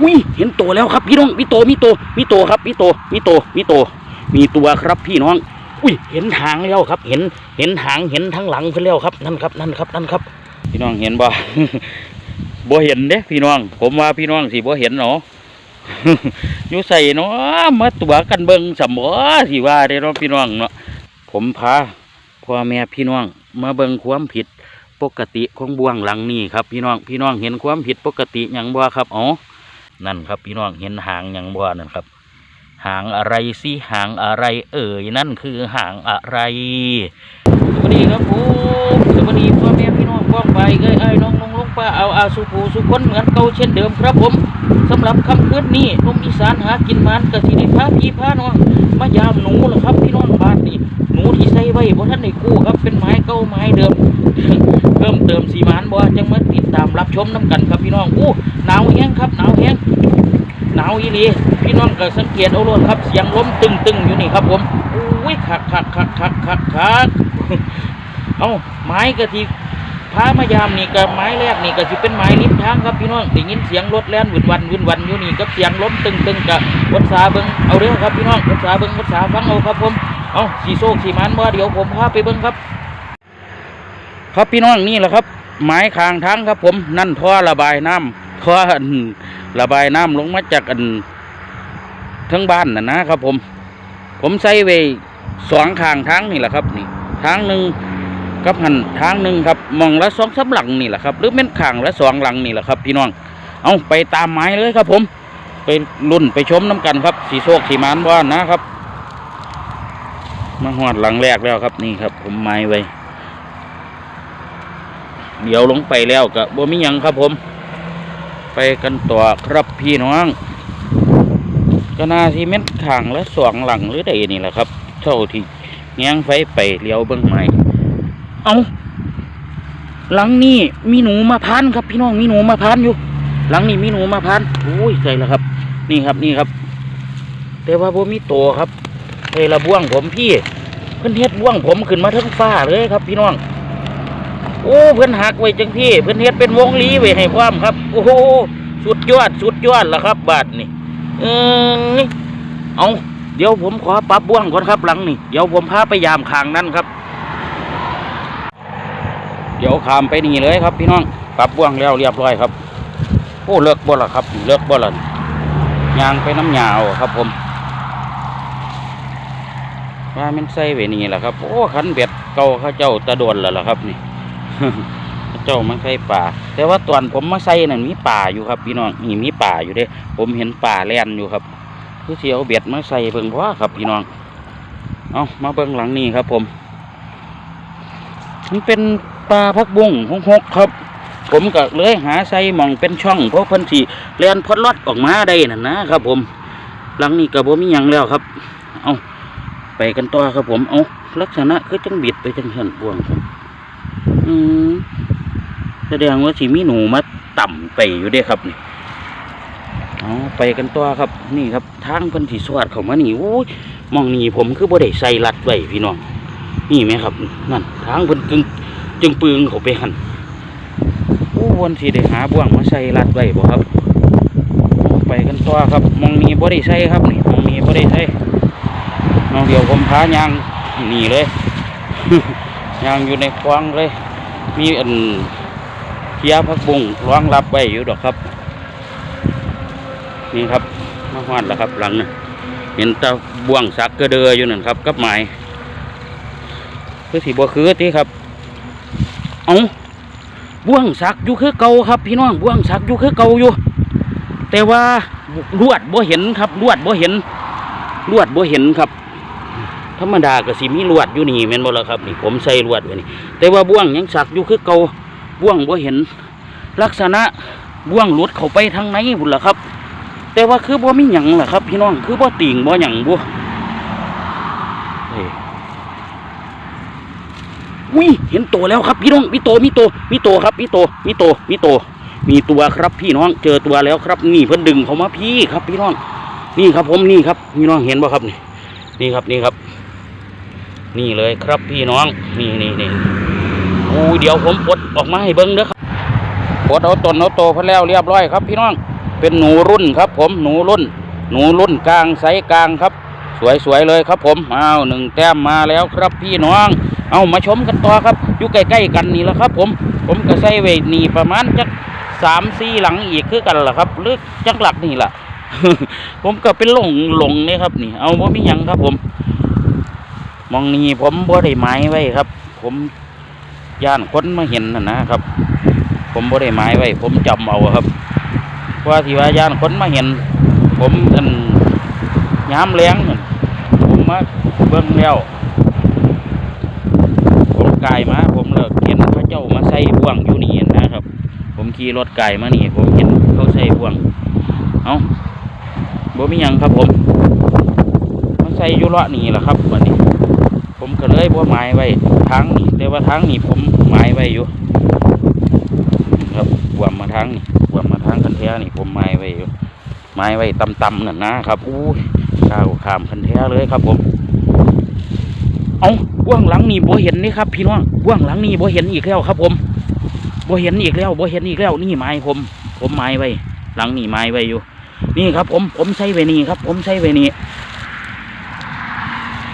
อุ้ยเห็นตัวแล้วครับพี่น้องมีตัวมีตัวมีตัวครับมีตัวมีตัวมีตัวมีตัวครับพี่น้อง อุ้ยเห็นหางแล้วครับ เห็นเห็นหางเห็นทั้งหลังเพิ่นแล้วครับนั่นครับนั่นครับนั่นครับ พี่น้องเห็นบ่บ่เห็นเด้พี่น้อง ผมว่าพี่น้องสิบ่เห็นเนาะอยู่ใส่เนาะมาตัวกันเบิงสมบ่สิว่าได้เนาะพี่น้องเนาะผมพาพ่อแม่พี่น้องมาเบิงความผิดปกติของบ่วงหลังนี้ครับ พี่น้องพี่น้องเห็นความผิดปกติหยังบ่ครับอ๋อ นั่นครับพี่น้องเห็นหางหยังบ่นั่นครับ หางอะไรสิหางอะไร เอ่ยนั่นคือหางอะไรสวัสดีครับผมสวัสดีพ่อแม่พี่น้องพ้องไปเอ้ยไอ้น้องน้องลุงป้าเอาอาสุภูสุคนเหมือนเก่าเช่นเดิมครับผมสำหรับคำคืนนี้หนุ่มอีสานหากินมันกะสิได้พาพี่พาน้องมายามหนูเหรอครับพี่น้องบ้านนี่ หนูที่ใส่ไว้บ่ท่านได้กู้ครับเป็นไม้เก่าไม้เดิม เพิ่มเติมสีมันบ่จังมาติดตามรับชมน้ำกันครับพี่น้องอู้หนาวแห้งครับหนาวแห้งหนาวอีหลีพี่น้องก็สังเกตเอาโลดครับ เสียงล้มตึงๆอยู่นี่ครับผมอุ้ยคักคักคักคักคักคักเอาไม้กะทิพามายามนี่กับไม้แรกนี่ก็สิเป็นไม้ริมทางครับพี่น้องได้ยินเสียงรถแล่นวินวันวินวันอยู่นี่กับเสียงล้มตึงตึงกับวัดสาเบิงเอาเด้อครับพี่น้องวัดสาเบิงวัดสาฟังเอาครับผม เอาสีโซกสีมันบ่เดี๋ยวผมพาไปเบิงครับ ครับพี่น้องนี่แหละครับ ไม้คางทางครับ ผมนั่นท่อระบายน้ำท่ออันระบายน้ำลงมาจากอันทั้งบ้านนะนะครับ ผม ผมใส่ไว้สองข้างทางนี่แหละครับ นี่ทางหนึ่งกับหันทางหนึ่งครับมองละสองสาหลังนี่แหละครับ หรือเป็นขางละสองหลังนี่แหละครับ พี่น้องเอาไปตามไม้เลยครับ ผม ไปรุ่นไปชมน้ำกันครับ สีโซกสีมานบ้านนะครับ มาหอดหลังแรกแล้วครับนี่ครับ ผมไม้ไว้เดี๋ยวลงไปแล้วก็บ่มียังครับผม ไปกันต่อครับพี่น้องก็นาซีเมนต์ข้างละสองหลังหรือใดนี่แหละครับ เท่าที่แง้งไฟไปเลี้ยวเบิ้องใหม่เอาหลังนี้มีหนูมาพันครับ พี่น้องมีหนูมาพันอยู่ หลังนี้มีหนูมาพันอุ้ยใส่แล้วครับ นี่ครับนี่ครับ แต่ว่าบ่มีตัวครับ เฮ้ยละบ่วงผมพี่ เพิ่อนเฮ็ดบ่วงผมขึ้นมาทั้งฟ้าเลยครับ พี่น้องโอ้เพิ่อนหักไว้จังพี่ เพิ่อนเฮ็ดเป็นวงลีไว้ให้พร้อมครับ โอ้โหสุดยอดสุดยอดล้วครับ บาทนี่เออนี่เอาเดี๋ยวผมขอปรับบ่วงก่อนครับหลังนี่เดี๋ยวผมพาไปยามคางนั่นครับ เดี๋ยวขามไปนี่เลยครับ พี่น้องปรับบ่วงแล้วเรียบร้อยครับโอ้เลิกบ่ละครับ เลิกบ่ละยางไปน้ำยาวครับผม ว่ามันใส่ไว้นี่แหละครับ โอ้ขันเบ็ดเก่าข้าเจ้าตะโดนแล้วล่ะครับนี่เจ้ามันใส่ป่า แต่ว่าตอนผมมาใส่นั่นมีป่าอยู่ครับ พี่น้องนี่มีป่าอยู่เด้ ผมเห็นป่าแล่นอยู่ครับคือเสียวเบ็ดมาใส่เบิ่งว่าครับพี่น้อง เอามาเบิ่งหลังนี่ครับ ผม มันเป็นปลาพักบุ้งหกหกครับ ผมก็เลยหาใส่มองเป็นช่องเพราะพันสีแลนพดลอดออกมาได้นั่นนะครับ ผม หลังนี้ก็บ่มียังแล้วครับ เอา ไปกันต่อครับผม เอาลักษณะคือจังบิดไปจังสันบวงครับ อืมแสดงว่าสิมีหนูมาต่ำไปอยู่ด้ครับนี่เอาไปกันต่อครับ นี่ครับทางพิ่นสีสวัสดเขามานี่โอ้ยมองนี่ผมคือบ่ได้ใส่รัดไว้พี่น้อง นี่ไหมครับ นั่นทางพิ่นกึ่งจึงปึงเขาไปหันโอ้วันสิได้หาบ่วงมาใส่รัดไว้บ่ครับ ไปกันต่อครับมองนี่บ่ได้ใส่ครับนี่มองนี่บ่ได้ใส่ น้องเดียวผมพายางนี่เลยยางอยู่ในคว้างเลย มีอันเคียพักบุงรองรับไว้อยู่ดอกครับ นี่ครับมาฮอดแล้วครับหลังนะเห็นตาบ่วงสักกระเดืออยู่นั่นครับ กับไม้คือสีบัวคือที่ครับ เอาบ่วงสักอยู่คือเก่าครับ พี่น้องบ่วงสักอยู่คือเก่าอยู่ แต่ว่าลวดบ่เห็นครับลวดบ่เห็นลวดบ่เห็นครับ ธรรมดาก็สิมีลวดอยู่นี่แม่นบ่ล่ะครับนี่ผมใส่ลวดไว้นี่แต่ว่าบ่วงยังสักอยู่คือเก่าบ่วงบ่เห็นลักษณะบ่วงหลุดเข้าไปทางไหนพุ่นล่ะครับ แต่ว่าคือบ่มีหยังล่ะครับ พี่น้องคือบ่ติ่งบ่หยังบ่อุ้ยเห็นตัวแล้วครับพี่น้องมีตัวมีตัวมีตัวครับมีตัวมีตัวมีตัวมีตัวครับ พี่น้องเจอตัวแล้วครับ นี่เพิ่นดึงเขามาพี่ครับ พี่น้อง นี่ครับผมนี่ครับพี่น้องเห็นบ่ครับนี่นี่ครับนี่ครับ นี่เลยครับพี่น้องนี่นี่นี่โอ้ยเดี๋ยวผมปลดออกมาให้เบิ้งเด้อครับปลดเอาตนเอาโตเพิ่นแล้วเรียบร้อยครับ พี่น้องเป็นหนูรุ่นครับ ผมหนูรุ่น หนูรุ่นกลางไซส์กลางครับ สวยๆเลยครับ ผมอ้าวหนึ่งแต้มมาแล้วครับพี่น้อง เอามาชมกันต่อครับอยู่ใกล้ๆกันนี่แหละครับ ผม ผมก็ใส่ไว้นี่ประมาณจักสามสี่หลังอีกคือกันล่ะครับหรือจักหลักนี่ล่ะผมก็เป็นหลงหลงนี่ครับ นี่ เอาบ่มีหยังครับผม มองนี่ผมบ่ได้ไม้ไว้ครับ ผมย่านคนมาเห็นนะนะครับ ผมบ่ได้ไม้ไว้ ผมจำเอาครับ ว่าที่ว่าย่านคนมาเห็น ผมอันย้ำแรงนั่นผมมาเบิ่งแล้วผมกายมา ผมเลิกเห็นพระเจ้ามาใส่บ่วงอยู่นี่นะครับ ผมขี่รถไก่มานี่ ผมเห็นเขาใส่บ่วง เอาบ่มียังครับผมมาใส่ยู่เลาะนี่แหละครับวันนี้ ผมก็เลยบ่หมายไว้ทางนี่แต่ว่าทางนี่ผมหมายไว้อยู่ครับบวมมาทางนี่บวมมาทางคันแท้นี่ผมหมายไว้อยู่หมายไว้ต่ำๆนั่นนะครับอู้ยข้าวขามคันแท้เลยครับ ผมเอาว่างหลังนี่บ่เห็นนี่ครับ พี่น้องว่างหลังนี่บ่เห็นอีกแล้วครับ ผมบ่เห็นอีกแล้วบ่เห็นอีกแล้วนี่ไม้ผม ผมไม้ไว้ หลังนี่ไม้ไว้อยู่ นี่ครับ ผมผมใช้ไว้นี่ครับ ผมใช้ไว้นี่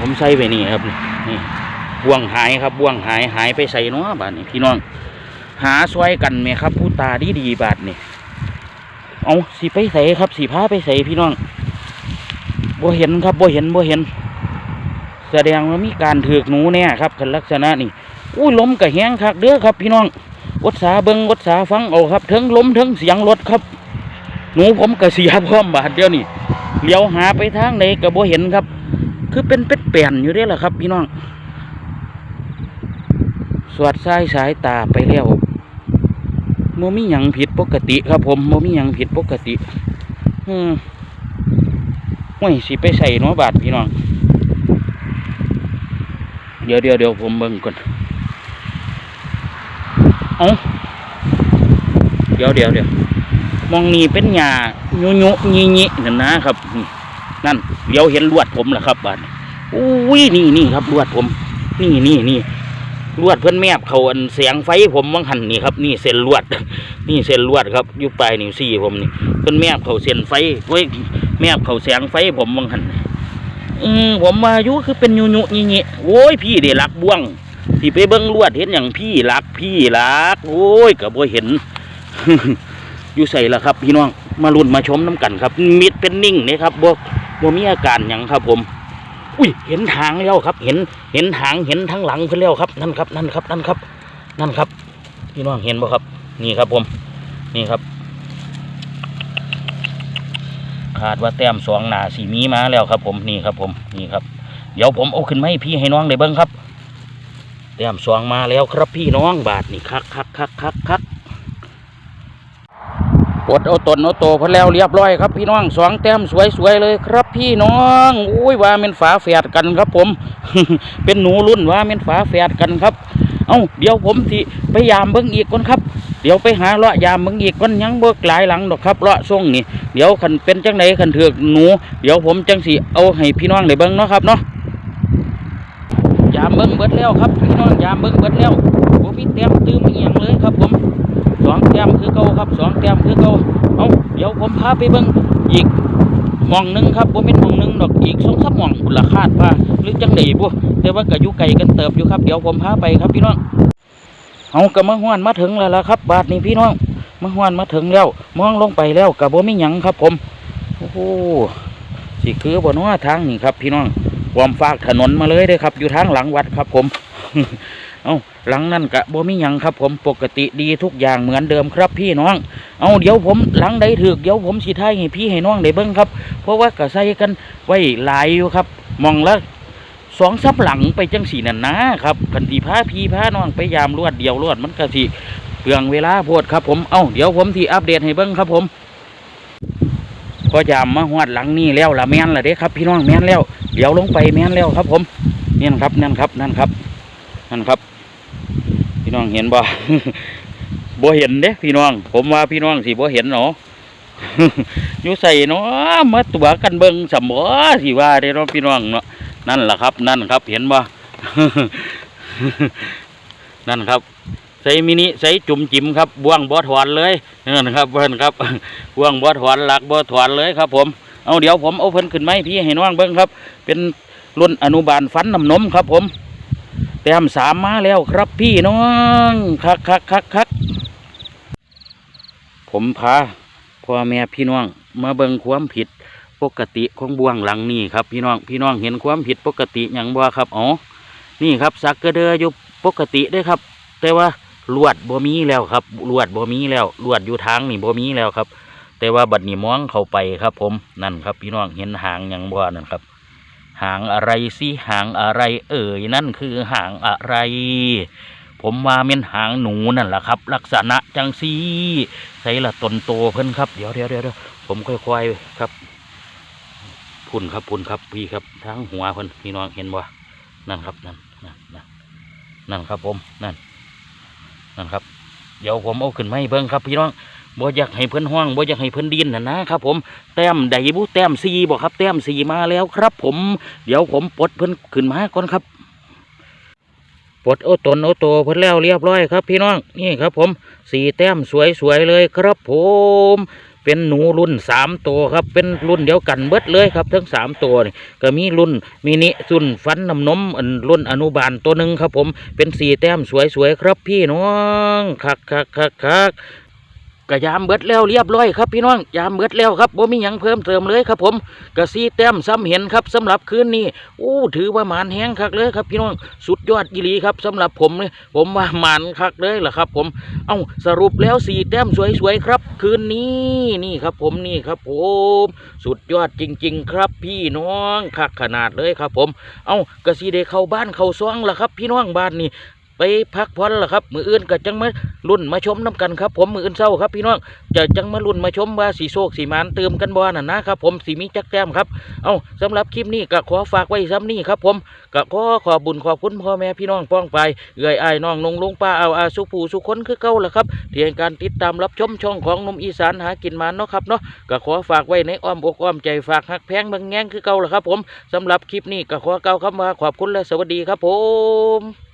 ผมใช้ไว้นี่ครับ นี่บ่วงหายครับบ่วงหายหายไปใส่เนาะบาดนี้พี่น้อง หาซอยกันไหมครับ ผู้ตาดีดีบาดนี่เอาสิไปใส่ครับสีผ้าไปใส่พี่น้องบ่เห็นครับบ่เห็นบ่เห็น แสดงว่ามีการถือกหนูเนี่ยครับคันลักษณะนี่อุ้ยลมกระแหงคักเด้อครับ พี่น้องอดสาเบิงอดสาฟังเอาครับเทิงล้มเทิงเสียงรถครับ หนูผมกระเสียพร้อมบาดเดียวนี่เลี้ยวหาไปทางไหนก็บ่เห็นครับ คือเป็นเป็ดแป่นอยู่เด้แหละครับ พี่น้อง สวดสายสายตาไปแล้วโมมีหยังผิดปกติครับผมโมมีหยังผิดปกติ อืมไม่สิไปใส่เนาะบาดพี่น้อง เดี๋ยวเดี๋ยวเดี๋ยวผมเบิ่งก่อนเอาเดี๋ยวเดี๋ยวเดี๋ยวมองนี่เป็นหญ้ายุยุยี่ยี่นั่นนะครับนี่นั่น เดี๋ยวเห็นลวดผมแหละครับบ้านอุ้ยนี่นี่ครับลวดผม นี่นี่นี่ลวดเพื่อนแมบเขาอันเสียงไฟผมวังหันนี่ครับ นี่เส้นลวด นี่เส้นลวดครับอยู่ปลายนิ้วซี่ผมนี่ เพื่อนแมบเขาเส้นไฟไว้ยแมบเขาเสียงไฟผมวังหันอืมผมมาอายุคือเป็นยุยุยี่ยี่โอ้ยพี่เดี๋ยรักบ่วงที่ไปเบิ้งลวดเห็นอย่างพี่รักพี่รัก โอ้ยกับบ่เห็นอยู่ใส่ละครับ พี่น้องมาลุ้นมาชมน้ำกันครับ มิดเป็นนิ่งนี่ครับบ่ บ่มีอาการหยังครับ ผม อุ้ยเห็นหางแล้วครับ เห็นเห็นหางเห็นทั้งหลังเพิ่นแล้วครับ นั่นครับ นั่นครับ นั่นครับ นั่นครับพี่น้องเห็นบ่ครับ นี่ครับ ผม นี่ครับขาดว่าแต้มสองหนาสีมีมาแล้วครับ ผมนี่ครับ ผมนี่ครับ เดี๋ยวผมเอาขึ้นมาให้พี่ให้น้องได้เบิ้งครับแต้มสองมาแล้วครับพี่น้องบาทนี่คักคักคักคักคัก ปลดเอาตนเอาโตพอแล้วเรียบร้อยครับพี่น้องสองแต้มสวยๆเลยครับพี่น้องอุ้ยว่าเป็นฝาแฝดกันครับผม เป็นหนูรุ่นว่าเป็นฝาแฝดกันครับ เอ้าเดี๋ยวผมสิไปยามเบิ้งอีกก่อนครับเดี๋ยวไปหาเลาะยามเบิ้งอีกก่อนยังเบิกหลายหลังดอกครับเลาะส่งนี่เดี๋ยวขันเป็นจังไหนขันเถือกหนู เดี๋ยวผมจังสิเอาให้พี่น้องได้เบิ่งเนาะครับเนาะยามเบิ่งเบิดแล้วครับพี่น้องยามเบิ่งเบิดแล้วผมมีเต็มตื้มอหย่างเลยครับผม สองแต้มคือเก่าครับสองแต้มคือเก่าเอาเดี๋ยวผมพาไปเบิ่งอีกหมองหนึงครับผมเป็นหมองหนึงดอกอีกสองสามหมองบุละคาดว่าหรือจังไดบุแต่ว่าก็อยู่ไกลกันเติบอยู่ครับเดี๋ยวผมพาไปครับพี่น้องเอากระมาห้วนมาถึงแล้วล่ะครับ บาทนี้พี่น้องมาฮวนมาถึงแล้ว มองลงไปแล้วกับบ่มีหยังครับ ผมโอ้โหสิคือบนว่าทางนี่ครับ พี่น้องความฝากถนนมาเลยเด้อครับ อยู่ทางหลังวัดครับ ผม เอาหลังนั่นกะบ่มีหยังครับ ผมปกติดีทุกอย่างเหมือนเดิมครับพี่น้อง เอาเดี๋ยวผมหลังใดถือเดี๋ยวผมสิท้ายให้พี่ให้น้องได้เบิ่งครับ เพราะว่ากะใส่กันไว้หลายอยู่ครับ มองและสองซับหลังไปจังสีนั่นนะครับคันทีพาพี่พาน้องไปยามรวดเดียวรวดมันก็สิเปลืองเวลาโพดครับ ผมเอาเดี๋ยวผมที่อัปเดตให้เบิ้งครับผมก็ยามมาหวดหลังนี่แล้วละแม่นละเด้ครับ พี่น้องแม่นแล้ว เดี๋ยวลงไปแม่นแล้วครับ ผมนี่นครับนั่นครับนั่นครับนั่นครับ พี่น้องเห็นบ่บ่เห็นเด้พี่น้อง ผมว่าพี่น้องสิบ่เห็นเนาะอยู่ใส่เนาะมาตัวกันเบิ่งสมบ่สิว่าเด้เนาะพี่น้องเนาะนั่นแหละครับ นั่นครับเห็นบ่นั่นครับแสส่มินิใส่จุ่มจิ๋มครับบ่วงบ่ถอนเลยนั่นครับเพิ่อนครับบ่วงบ่ถอนหลักบ่ถอนเลยครับ ผมเอาเดี๋ยวผมเอาเพิ่นขึ้นไหมพี่ให้น้องเบิ่งครับ เป็นรุ่นอนุบาลฟันน้ำนมครับผม ต้มสามมาแล้วครับพี่น้องคักคักคักคักผมพาพ่อแม่พี่น้องมาเบิ่งความผิดปกติของบ่วงหลังนี่ครับพี่น้องพี่น้องเห็นความผิดปกติอย่างบ่ครับอ๋อนี่ครับสักกระเดืออยู่ปกติเด้ครับ แต่ว่าลวดบ่มีแล้วครับลวดบ่มีแล้วลวดอยู่ทางนี่บ่มีแล้วครับ แต่ว่าบัดนี้มองเข้าไปครับ ผมนั่นครับ พี่น้องเห็นหางอย่างบ่นั่นครับ หางอะไรสิหางอะไร เอ่ยนั่นคือหางอะไร ผมว่าเม่นหางหนูนั่นแหละครับ ลักษณะจังสีใส่ละตนโตเพิ่นครับเดี๋ยวเดี๋ยวเดี๋ยวผมค่อยๆครับพุ่นครับพุ่นครับพี่ครับทั้งหัวเพิ่นพี่น้องเห็นบ่นั่นครับนั่นนั่นนั่นนั่นครับผมนั่นนั่นครับ เดี๋ยวผมเอาขึ้นไมาให้เบิ่งครับพี่น้อง บ่อยากให้เพิ่นห้องบ่อยากให้เพิ่นดินนะนะครับผมแต้มใดบุแต้มสีบ่ครับ แต้มสีมาแล้วครับ ผมเดี๋ยวผมปลดเพิ่นขึ้นมาก่อนครับปลดโอตนโอโตเพิ่นแล้วเรียบร้อยครับ พี่น้องนี่ครับ ผมสีแต้มสวยๆเลยครับ ผม เป็นหนูรุ่นสามตัวครับ เป็นรุ่นเดียวกันเบิดเลยครับ ทั้งสามตัวนี่ก็มีรุ่นมินิรุ่นฟันน้ำนมอันรุ่นอนุบาลตัวหนึ่งครับ ผมเป็นสีแต้มสวยๆครับ พี่น้องคักคักคักคัก กระยามเบิดแล้วเรียบร้อยครับพี่น้องยามเบิดแล้วครับบ่มีหยังเพิ่มเติมเลยครับผมกระสีแต้มซ้ำเห็นครับสำหรับคืนนี้อู้ถือว่าหมานแห้งคักเลยครับพี่น้องสุดยอดอีหลีครับสำหรับผมเนี่ยผมว่าหมานคักเลยล่ะครับ ผมเอ้าสรุปแล้วสี่แต้มสวยๆครับ คืนนี้นี่ครับ ผมนี่ครับ ผม สุดยอดจริง ๆ ครับ พี่น้องคักขนาดเลยครับ ผม เอ้ากระสีได้เข้าบ้านเข้าซองล่ะครับ พี่น้องบ้านนี่ ไปพักผ่อนล่ะครับ มืออื่นก็จังมารุ่นมาชมน้กันครับ ผมมืออื่นเศร้าครับพี่น้องจะจังมารุ่นมาชมว่าสีโศกสีมานเติมกันบ่น่ะนะครับ ผมสีมีจักแต้มครับเอาสำหรับคลิปนี้ก็ขอฝากไว้ซ้ำนี่ครับ ผมก็ขอขอบุญขอบคุณพ่อแม่พี่น้องป้องไปเอื่อยอ้ายน้องนงลุงป้าเอาอาสุผูสุคนคือเก่าล่ะครับที่ให้การติดตามรับชมช่องของนมอีสานหากินมาเนาะครับเนาะก็ขอฝากไว้ในอ้อมอกอ้อมใจฝากหักแพงบางแง่งคือเก่าล่ะครับ ผมสำหรับคลิปนี้ก็ขอเก่าวคำว่าขอบคุณและสวัสดีครับผม